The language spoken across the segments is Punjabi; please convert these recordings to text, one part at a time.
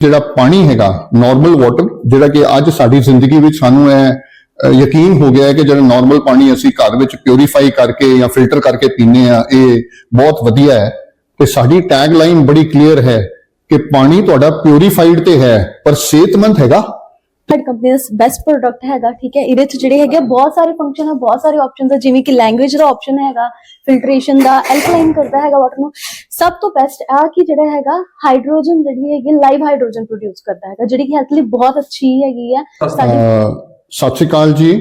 ਜਿਹੜਾ ਪਾਣੀ ਹੈਗਾ ਨਾਰਮਲ ਵਾਟਰ ਜਿਹੜਾ ਕਿ ਅੱਜ ਸਾਡੀ ਜ਼ਿੰਦਗੀ ਵਿੱਚ ਸਾਨੂੰ ਇਹ ਯਕੀਨ ਹੋ ਗਿਆ ਹੈ ਕਿ ਜਿਹੜਾ ਨਾਰਮਲ ਪਾਣੀ ਅਸੀਂ ਘਰ ਵਿੱਚ ਪਿਉਰੀਫਾਈ ਕਰਕੇ ਜਾਂ ਫਿਲਟਰ ਕਰਕੇ ਪੀਂਦੇ ਆ ਇਹ ਬਹੁਤ ਵਧੀਆ ਹੈ। ਤੇ ਸਾਡੀ ਟੈਗ ਲਾਈਨ ਬੜੀ ਕਲੀਅਰ ਹੈ ਕਿ ਪਾਣੀ ਤੁਹਾਡਾ ਪਿਉਰੀਫਾਈਡ ਤੇ ਹੈ, ਪਰ ਸਿਹਤਮੰਦ ਹੈਗਾ। ਸਾਡੀ ਕੰਪਨੀ ਦਾ ਬੈਸਟ ਪ੍ਰੋਡਕਟ ਹੈਗਾ ਠੀਕ ਹੈ? ਇਹਦੇ ਚ ਜਿਹੜੇ ਹੈਗੇ ਆ, ਬਹੁਤ ਸਾਰੇ ਫੰਕਸ਼ਨ ਹੈ ਬਹੁਤ ਸਾਰੇ ਆਪਸ਼ਨਸ ਹੈ ਜਿਵੇਂ ਕਿ ਲੈਂਗੁਏਜ ਦਾ ਆਪਸ਼ਨ ਹੈਗਾ ਫਿਲਟਰੇਸ਼ਨ ਦਾ ਐਲਕਲਾਈਨ ਕਰਦਾ ਹੈਗਾ ਵਾਟਰ ਨੂੰ। ਸਭ ਤੋਂ ਬੈਸਟ ਆ ਕਿ ਜਿਹੜਾ ਹੈਗਾ ਹਾਈਡਰੋਜਨ ਜਿਹੜੀ ਹੈਗੀ ਲਾਈਵ ਹਾਈਡਰੋਜਨ ਪ੍ਰੋਡਿਊਸ ਕਰਦਾ ਹੈਗਾ ਜਿਹੜੀ ਕਿ ਹੈਲਥ ਲਈ ਬਹੁਤ ਅੱਛੀ ਹੈਗੀ ਆ। ਸਤਿ ਸ਼੍ਰੀ ਅਕਾਲ ਜੀ।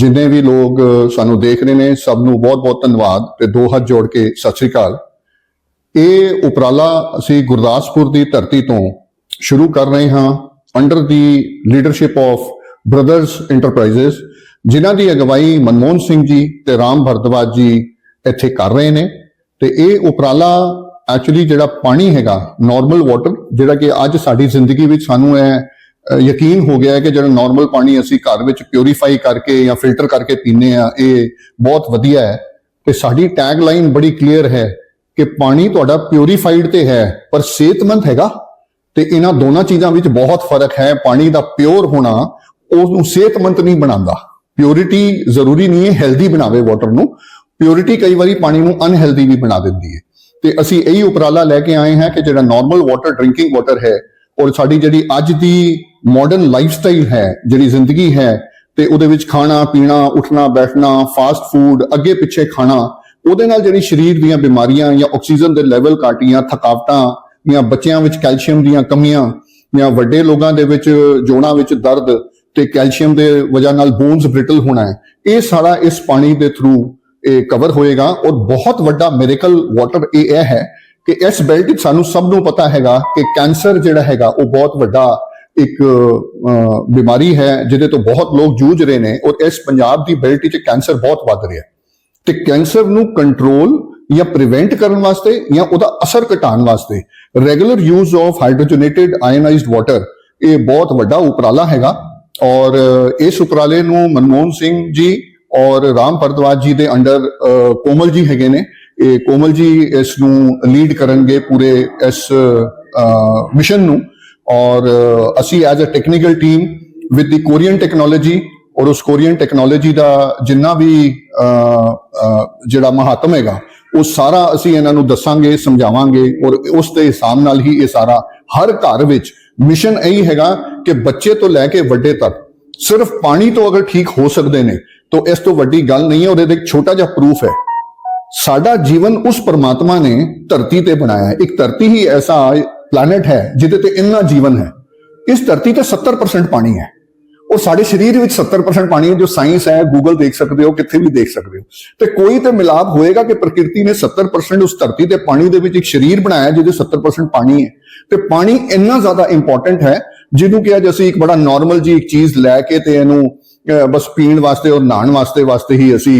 ਜਿੰਨੇ ਵੀ ਲੋਕ ਸਾਨੂੰ ਦੇਖ ਰਹੇ ਨੇ ਸਭ ਨੂੰ ਬਹੁਤ-ਬਹੁਤ ਧੰਨਵਾਦ ਤੇ ਦੋ ਹੱਥ ਜੋੜ ਕੇ ਸਤਿ ਸ਼੍ਰੀ ਅਕਾਲ। ਇਹ ਉਪਰਾਲਾ ਅਸੀਂ ਗੁਰਦਾਸਪੁਰ ਦੀ ਧਰਤੀ ਤੋਂ ਸ਼ੁਰੂ ਕਰ ਰਹੇ ਹਾਂ। Under the leadership of brothers enterprises ਜਿਨ੍ਹਾਂ ਦੀ ਅਗਵਾਈ ਮਨਮੋਹਨ ਸਿੰਘ ਜੀ ਤੇ ਰਾਮ ਭਰਦਵਾਜ ਜੀ ਇੱਥੇ ਕਰ ਰਹੇ ਨੇ। ਤੇ ਇਹ ਉਪਰਾਲਾ ਐਕਚੁਅਲੀ ਜਿਹੜਾ ਪਾਣੀ ਹੈਗਾ ਨਾਰਮਲ ਵਾਟਰ ਜਿਹੜਾ ਕਿ ਅੱਜ ਸਾਡੀ ਜ਼ਿੰਦਗੀ ਵਿੱਚ ਸਾਨੂੰ ਇਹ ਯਕੀਨ ਹੋ ਗਿਆ ਹੈ ਕਿ ਜਿਹੜਾ ਨਾਰਮਲ ਪਾਣੀ ਅਸੀਂ ਘਰ ਵਿੱਚ ਪਿਉਰੀਫਾਈ ਕਰਕੇ ਜਾਂ ਫਿਲਟਰ ਕਰਕੇ ਪੀਂਦੇ ਆ ਇਹ ਬਹੁਤ ਵਧੀਆ ਹੈ। ਤੇ ਸਾਡੀ ਟੈਗ ਲਾਈਨ ਬੜੀ ਕਲੀਅਰ ਹੈ ਕਿ ਪਾਣੀ ਤੁਹਾਡਾ ਪਿਉਰੀਫਾਈਡ ਤੇ ਹੈ, ਪਰ ਸਿਹਤਮੰਦ ਹੈਗਾ। ਤੇ ਇਹਨਾਂ ਦੋਨਾਂ ਚੀਜ਼ਾਂ ਵਿੱਚ ਬਹੁਤ ਫ਼ਰਕ ਹੈ। ਪਾਣੀ ਦਾ ਪਿਓਰ ਹੋਣਾ ਉਸ ਨੂੰ ਸਿਹਤਮੰਦ ਨਹੀਂ ਬਣਾਉਂਦਾ। ਪਿਓਰਿਟੀ ਜ਼ਰੂਰੀ ਨਹੀਂ ਹੈ ਹੈਲਦੀ ਬਣਾਵੇ ਵਾਟਰ ਨੂੰ। ਪਿਓਰਿਟੀ ਕਈ ਵਾਰੀ ਪਾਣੀ ਨੂੰ ਅਨਹੈਲਦੀ ਵੀ ਬਣਾ ਦਿੰਦੀ ਹੈ। ਤੇ ਅਸੀਂ ਇਹੀ ਉਪਰਾਲਾ ਲੈ ਕੇ ਆਏ ਹਾਂ ਕਿ ਜਿਹੜਾ ਨਾਰਮਲ ਵਾਟਰ ਡਰਿੰਕਿੰਗ ਵਾਟਰ ਹੈ, ਔਰ ਸਾਡੀ ਜਿਹੜੀ ਅੱਜ ਦੀ ਮਾਡਰਨ ਲਾਈਫਸਟਾਈਲ ਹੈ, ਜਿਹੜੀ ਜ਼ਿੰਦਗੀ ਹੈ, ਤੇ ਉਹਦੇ ਵਿੱਚ ਖਾਣਾ, ਪੀਣਾ, ਉੱਠਣਾ, ਬੈਠਣਾ ਫਾਸਟ ਫੂਡ ਅੱਗੇ ਪਿੱਛੇ ਖਾਣਾ, ਉਹਦੇ ਨਾਲ ਜਿਹੜੀ ਸਰੀਰ ਦੀਆਂ ਬਿਮਾਰੀਆਂ ਜਾਂ ਆਕਸੀਜਨ ਦੇ ਲੈਵਲ ਘਟੀਆਂ, ਥਕਾਵਟਾਂ ਜਾਂ ਬੱਚਿਆਂ ਵਿੱਚ ਕੈਲਸ਼ੀਅਮ ਦੀਆਂ ਕਮੀਆਂ ਜਾਂ ਵੱਡੇ ਲੋਕਾਂ ਦੇ ਵਿੱਚ, ਜੋੜਾਂ ਵਿੱਚ ਦਰਦ ਤੇ ਕੈਲਸ਼ੀਅਮ ਦੇ ਵਜ੍ਹਾ ਨਾਲ ਬੋਨਸ ਬ੍ਰਿਟਲ ਹੋਣਾ ਹੈ, ਇਹ ਸਾਰਾ ਇਸ ਪਾਣੀ ਦੇ ਥਰੂ ਇਹ ਕਵਰ ਹੋਏਗਾ ਔਰ ਬਹੁਤ ਵੱਡਾ ਮਿਰੇਕਲ ਵਾਟਰ ਇਹ ਇਹ ਹੈ ਕਿ ਇਸ ਬੈਲਟ ਵਿੱਚ ਸਾਨੂੰ ਸਭ ਨੂੰ ਪਤਾ ਹੈਗਾ ਕਿ ਕੈਂਸਰ ਜਿਹੜਾ ਹੈਗਾ ਉਹ ਬਹੁਤ ਵੱਡਾ ਇੱਕ ਬਿਮਾਰੀ ਹੈ ਜਿਹਦੇ ਤੋਂ ਬਹੁਤ ਲੋਕ ਜੂਝ ਰਹੇ ਨੇ ਔਰ ਇਸ ਪੰਜਾਬ ਦੀ ਬੈਲਟ ਵਿੱਚ ਕੈਂਸਰ ਬਹੁਤ ਵੱਧ ਰਿਹਾ ਹੈ। ਤੇ ਕੈਂਸਰ ਨੂੰ ਕੰਟਰੋਲ ਜਾਂ ਪ੍ਰੀਵੈਂਟ ਕਰਨ ਵਾਸਤੇ ਜਾਂ ਉਹਦਾ ਅਸਰ ਘਟਾਉਣ ਵਾਸਤੇ regular use of hydrogenated ionized water ਇਹ ਬਹੁਤ ਵੱਡਾ ਉਪਰਾਲਾ ਹੈਗਾ। ਔਰ ਇਸ ਉਪਰਾਲੇ ਨੂੰ ਮਨਮੋਹਨ ਸਿੰਘ ਜੀ ਔਰ ਰਾਮ ਭਰਦਵਾਜ ਜੀ ਦੇ ਅੰਡਰ ਕੋਮਲ ਜੀ ਹੈਗੇ ਨੇ। ਇਹ ਕੋਮਲ ਜੀ ਇਸ ਨੂੰ ਲੀਡ ਕਰਨਗੇ ਪੂਰੇ ਇਸ ਮਿਸ਼ਨ ਨੂੰ। ਔਰ ਅਸੀਂ as a technical team with the Korean technology ਔਰ ਉਸ ਕੋਰੀਅਨ ਟੈਕਨੋਲੋਜੀ ਦਾ ਜਿੰਨਾ ਵੀ ਜਿਹੜਾ ਮਹਾਤਮ ਹੈਗਾ ਉਹ ਸਾਰਾ ਅਸੀਂ ਇਹਨਾਂ ਨੂੰ ਦੱਸਾਂਗੇ, ਸਮਝਾਵਾਂਗੇ ਔਰ ਉਸ ਦੇ ਹਿਸਾਬ ਨਾਲ ਹੀ ਇਹ ਸਾਰਾ ਹਰ ਘਰ ਵਿੱਚ ਮਿਸ਼ਨ ਇਹੀ ਹੈਗਾ ਕਿ ਬੱਚੇ ਤੋਂ ਲੈ ਕੇ ਵੱਡੇ ਤੱਕ, ਸਿਰਫ ਪਾਣੀ ਤੋਂ ਅਗਰ ਠੀਕ ਹੋ ਸਕਦੇ ਨੇ, ਤਾਂ ਇਸ ਤੋਂ ਵੱਡੀ ਗੱਲ ਨਹੀਂ ਹੈ, ਉਹਦੇ ਤੇ ਇੱਕ ਛੋਟਾ ਜਿਹਾ ਪ੍ਰੂਫ ਹੈ। ਸਾਡਾ ਜੀਵਨ ਉਸ ਪਰਮਾਤਮਾ ਨੇ ਧਰਤੀ ਤੇ ਬਣਾਇਆ ਹੈ। ਇੱਕ ਧਰਤੀ ਹੀ ਐਸਾ ਪਲੈਨਟ ਹੈ ਜਿਹਦੇ ਤੇ ਇੰਨਾ ਜੀਵਨ ਹੈ। ਇਸ ਧਰਤੀ ਤੇ 70% ਪਾਣੀ ਹੈ। ਉਹ ਸਾਡੇ ਸਰੀਰ ਵਿੱਚ 70% ਪਾਣੀ ਹੈ, ਜੋ ਸਾਇੰਸ ਹੈ ਗੂਗਲ ਦੇਖ ਸਕਦੇ ਹੋ, ਕਿੱਥੇ ਵੀ ਦੇਖ ਸਕਦੇ ਹੋ। ਤੇ ਕੋਈ ਤੇ ਮਿਲਾਪ ਹੋਏਗਾ ਕਿ ਪ੍ਰਕਿਰਤੀ ਨੇ 70% ਉਸ ਧਰਤੀ ਤੇ ਪਾਣੀ ਦੇ ਵਿੱਚ ਇੱਕ ਸਰੀਰ ਬਣਾਇਆ, ਜਿਹਦੇ 70% ਪਾਣੀ ਹੈ। ਤੇ ਪਾਣੀ ਇੰਨਾ ਜ਼ਿਆਦਾ ਇੰਪੋਰਟੈਂਟ ਹੈ, ਜਿਹਨੂੰ ਕਿ ਅੱਜ ਅਸੀਂ ਇੱਕ ਬੜਾ ਨਾਰਮਲ ਜੀ ਇੱਕ ਚੀਜ਼ ਲੈ ਕੇ ਤੇ ਇਹਨੂੰ ਬਸ ਪੀਣ ਵਾਸਤੇ ਔਰ ਨਹਾਉਣ ਵਾਸਤੇ ਵਾਸਤੇ ਹੀ ਅਸੀਂ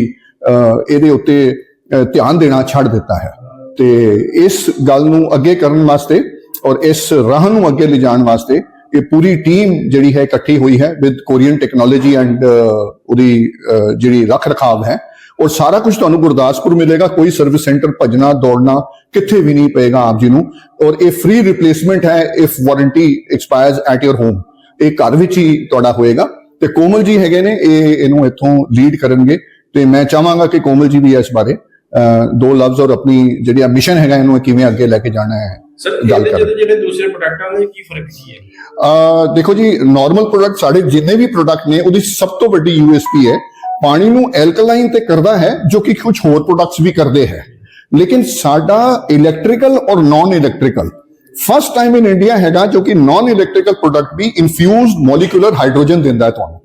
ਇਹਦੇ ਉੱਤੇ ਧਿਆਨ ਦੇਣਾ ਛੱਡ ਦਿੱਤਾ ਹੈ। ਤੇ ਇਸ ਗੱਲ ਨੂੰ ਅੱਗੇ ਕਰਨ ਵਾਸਤੇ ਔਰ ਇਸ ਰਾਹ ਨੂੰ ਅੱਗੇ ਲਿਜਾਣ ਵਾਸਤੇ ਇਹ ਪੂਰੀ ਟੀਮ ਜਿਹੜੀ ਹੈ ਇਕੱਠੀ ਹੋਈ ਹੈ ਵਿਦ ਕੋਰੀਅਨ ਟੈਕਨੋਲੋਜੀ ਐਂਡ ਉਹਦੀ ਜਿਹੜੀ ਰੱਖ ਰਖਾਵ ਹੈ ਔਰ ਸਾਰਾ ਕੁਝ ਤੁਹਾਨੂੰ ਗੁਰਦਾਸਪੁਰ ਮਿਲੇਗਾ, ਕੋਈ ਸਰਵਿਸ ਸੈਂਟਰ ਭਜਣਾ, ਦੌੜਨਾ ਕਿੱਥੇ ਵੀ ਨਹੀਂ ਪਏਗਾ ਆਪ ਜੀ ਨੂੰ। ਔਰ ਇਹ ਫ੍ਰੀ ਰਿਪਲੇਸਮੈਂਟ ਹੈ if warranty expires at your home ਇਹ ਘਰ ਵਿੱਚ ਹੀ ਤੁਹਾਡਾ ਹੋਏਗਾ। ਤੇ ਕੋਮਲ ਜੀ ਹੈਗੇ ਨੇ, ਇਹ, ਇਹਨੂੰ ਇੱਥੋਂ ਲੀਡ ਕਰਨਗੇ। ਤੇ ਮੈਂ ਚਾਹਾਂਗਾ ਕਿ ਕੋਮਲ ਜੀ ਵੀ ਇਸ ਬਾਰੇ ਦੋ ਲਫ਼ਜ਼ ਔਰ ਆਪਣੀ ਜਿਹੜੀ ਮਿਸ਼ਨ ਹੈਗਾ, ਇਹਨੂੰ ਕਿਵੇਂ ਅੱਗੇ ਲੈ ਕੇ ਜਾਣਾ ਹੈ। ਸਰ ਗੱਲ ਕਰ ਜਿਹੜੇ ਜਿਹੜੇ ਦੂਸਰੇ ਪ੍ਰੋਡਕਟਾਂ ਦੇ ਕੀ ਫ਼ਰਕ ਕੀ ਹੈ ਅਹ ਦੇਖੋ ਜੀ ਨਾਰਮਲ ਪ੍ਰੋਡਕਟ ਸਾਡੇ ਜਿੰਨੇ ਵੀ ਪ੍ਰੋਡਕਟ ਨੇ ਉਹਦੀ ਸਭ ਤੋਂ ਵੱਡੀ ਯੂਐਸਪੀ ਹੈ। ਪਾਣੀ ਨੂੰ ਐਲਕਲਾਈਨ ਤੇ ਕਰਦਾ ਹੈ ਜੋ ਕਿ ਕੁਝ ਹੋਰ ਪ੍ਰੋਡਕਟਸ ਵੀ ਕਰਦੇ ਹੈ। ਲੇਕਿਨ ਸਾਡਾ ਇਲੈਕਟ੍ਰੀਕਲ ਔਰ non electrical first time in India ਹੈਗਾ ਜੋ ਕਿ ਨਾਨ ਇਲੈਕਟ੍ਰੀਕਲ ਪ੍ਰੋਡਕਟ ਵੀ ਇਨਫਿਊਜ਼ਡ ਮੋਲੀਕੂਲਰ ਹਾਈਡਰੋਜਨ ਦਿੰਦਾ ਹੈ ਤੁਹਾਨੂੰ।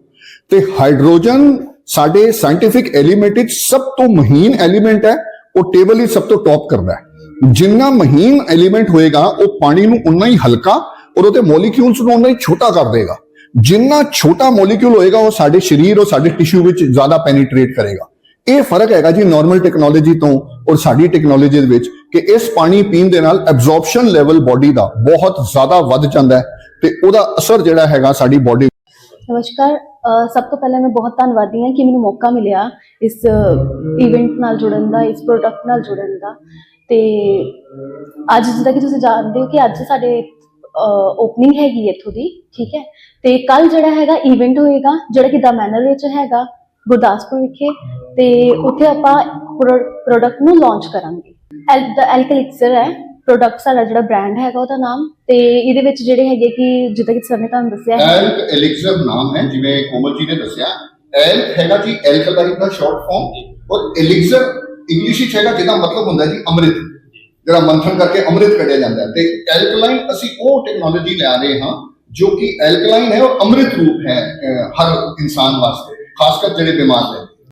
ਤੇ ਹਾਈਡਰੋਜਨ ਸਾਡੇ ਸਾਇੰਟਿਫਿਕ ਐਲੀਮੈਂਟ ਵਿੱਚ ਸਭ ਤੋਂ ਮਹੀਨ ਐਲੀਮੈਂਟ ਹੈ ਉਹ ਟੇਬਲ ਹੀ ਸਭ ਤੋਂ ਟੌਪ ਕਰਦਾ ਹੈ। ਜਿੰਨਾ ਮਹੀਨ ਐਲੀਮੈਂਟ ਹੋਏਗਾ, ਉਹ ਪਾਣੀ ਨੂੰ ਉਨਾ ਹੀ ਹਲਕਾ ਔਰ ਉਹਦੇ ਮੋਲੀਕਿਊਲਸ ਨੂੰ ਉਨਾ ਹੀ ਛੋਟਾ ਕਰ ਦੇਗਾ। ਜਿੰਨਾ ਛੋਟਾ ਮੋਲੀਕਿਊਲ ਹੋਏਗਾ, ਉਹ ਸਾਡੇ ਸਰੀਰ ਔਰ ਸਾਡੇ ਟਿਸ਼ੂ ਵਿੱਚ ਜ਼ਿਆਦਾ ਪੈਨੀਟ੍ਰੇਟ ਕਰੇਗਾ। ਇਹ ਫ਼ਰਕ ਹੈਗਾ ਜੀ ਨਾਰਮਲ ਟੈਕਨੋਲੋਜੀ ਤੋਂ ਔਰ ਸਾਡੀ ਟੈਕਨੋਲੋਜੀ ਦੇ ਵਿੱਚ ਕਿ ਇਸ ਪਾਣੀ ਪੀਣ ਦੇ ਨਾਲ ਐਬਜ਼ੌਰਪਸ਼ਨ ਲੈਵਲ ਬਾਡੀ ਦਾ ਬਹੁਤ ਜ਼ਿਆਦਾ ਵੱਧ ਜਾਂਦਾ ਹੈ ਤੇ ਉਹਦਾ ਅਸਰ ਜਿਹੜਾ ਹੈਗਾ ਸਾਡੀ ਬਾਡੀ ਨਮਸਕਾਰ ਸਭ ਤੋਂ ਪਹਿਲਾਂ ਮੈਂ ਬਹੁਤ ਧੰਨਵਾਦੀ ਹਾਂ ਕਿ ਮੈਨੂੰ ਮੌਕਾ ਮਿਲਿਆ ਇਸ ਇਵੈਂਟ ਨਾਲ ਜੁੜਨ ਦਾ, ਇਸ ਪ੍ਰੋਡਕਟ ਨਾਲ ਜੁੜਨ ਦਾ। ਤੇ ਅੱਜ ਜਿੱਦਾਂ ਕਿ ਤੁਸੀਂ ਜਾਣਦੇ ਹੋ ਕਿ ਅੱਜ ਸਾਡੇ ਓਪਨਿੰਗ ਹੈਗੀ ਇੱਥੋਂ ਦੀ, ਠੀਕ ਹੈ? ਤੇ ਕੱਲ ਜਿਹੜਾ ਹੈਗਾ ਇਵੈਂਟ ਹੋਏਗਾ, ਜਿਹੜਾ ਕਿ ਦਾ ਮੈਨਰ ਵਿੱਚ ਹੈਗਾ, ਗੁਰਦਾਸਪੁਰ ਵਿਖੇ, ਤੇ ਉੱਥੇ ਆਪਾਂ ਪ੍ਰੋਡਕਟ ਨੂੰ ਲਾਂਚ ਕਰਾਂਗੇ। ਐਲਕਲਿਕਸਰ ਹੈ ਪ੍ਰੋਡਕਟ ਸਾਡਾ ਜਿਹੜਾ ਬ੍ਰਾਂਡ ਹੈਗਾ ਉਹਦਾ ਨਾਮ, ਤੇ ਇਹਦੇ ਵਿੱਚ ਜਿਹੜੇ ਹੈਗੇ ਕਿ ਜਿੱਦਾਂ ਕਿ ਸਰ ਨੇ ਤੁਹਾਨੂੰ ਦੱਸਿਆ ਹੈ। ਐਲਕ ਨਾਮ ਹੈ, ਜਿਵੇਂ ਕੋਮਲ ਜੀ ਨੇ ਦੱਸਿਆ। ਐਲਕ ਹੈਗਾ ਜੀ ਐਲਕਲਾਈਨ ਦਾ ਸ਼ਾਰਟ ਫਾਰਮ ਔਰ ਐਲਿਕਸਰ ਇੰਗਲਿਸ਼ ਵਿੱਚ ਹੈਗਾ ਜਿਹਦਾ ਮਤਲਬ ਹੁੰਦਾ ਜੀ ਅੰਮ੍ਰਿਤ। ਜਿਹੜਾ ਮੰਥਨ ਕਰਕੇ ਅੰਮ੍ਰਿਤ ਕੱਢਿਆ ਜਾਂਦਾ ਹੈ। ਤੇ ਐਲਕਲਾਈਨ ਅਸੀਂ ਉਹ ਟੈਕਨੋਲੋਜੀ ਲਿਆ ਰਹੇ ਹਾਂ ਜੋ ਕਿ ਐਲਕਲਾਈਨ ਹੈ ਉਹ ਅੰਮ੍ਰਿਤ ਰੂਪ ਹੈ ਹਰ ਇਨਸਾਨ ਵਾਸਤੇ, ਖਾਸ ਕਰ ਜਿਹੜੇ ਬਿਮਾਰ ਨੇ।